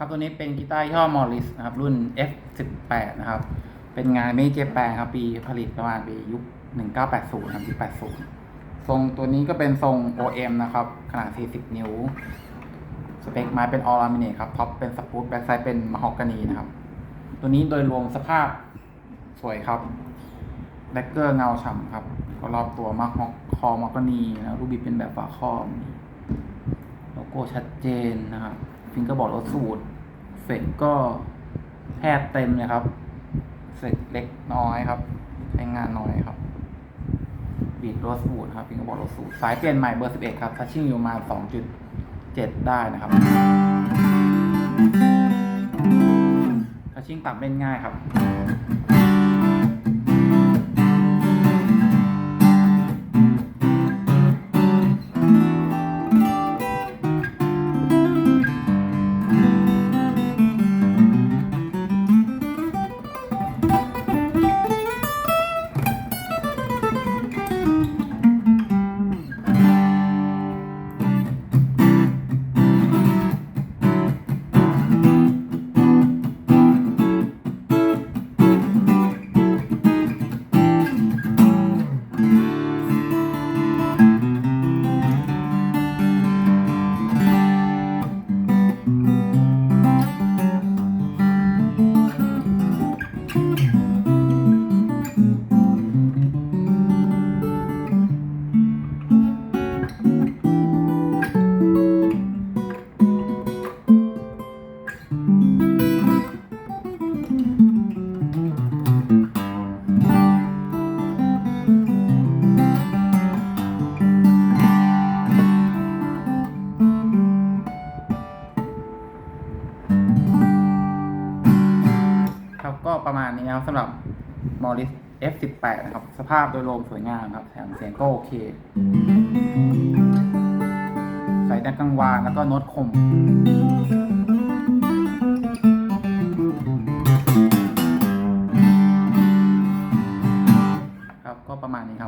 ครับตัวนี้เป็นกีตาร์ยี่ห้อมอริสนะครับ รุ่น F18 นะครับ เป็นงานเมเจแปนครับปีผลิตประมาณปียุค 1980ครับปี80 ทรงตัวนี้ก็เป็นทรง OM นะครับ ขนาด 40 นิ้ว สเปคไม้เป็นออลามิเนตครับท็อปเป็นสปูตแบ็กไซด์เป็นม a ฮอกกานีนะครับ ตัวนี้โดยรวมสภาพสวยครับแบ็กเกอร์เงาฉ่ำครับ ก็รอบตัวมากคอมอกกานีนะรูปบิดเป็นแบบฝาครอบมีโลโก้ชัดเจนนะครับ ฟิงเกอร์บอร์ดรถสูตร เฟกก็แทบเต็มเลยครับ เสกเล็กน้อยครับ ใช้งานน้อยครับ บีดรถสูดครับพิงกอร์บอร์ดรถสูดสายเปลี่ยนใหม่เบอร์11ครับทัชชิ่งอยู่มา2.7ได้นะครับทัชชิ่งตับเล่นง่ายครับับ ก็ประมาณนี้นะครับสำหรับมอริส F18 นะครับ สภาพโดยรวมสวยงามครับ แถมเสียงก็โอเค ใส่ดักกังวานแล้วก็โน้ตคมครับก็ประมาณนี้ครับ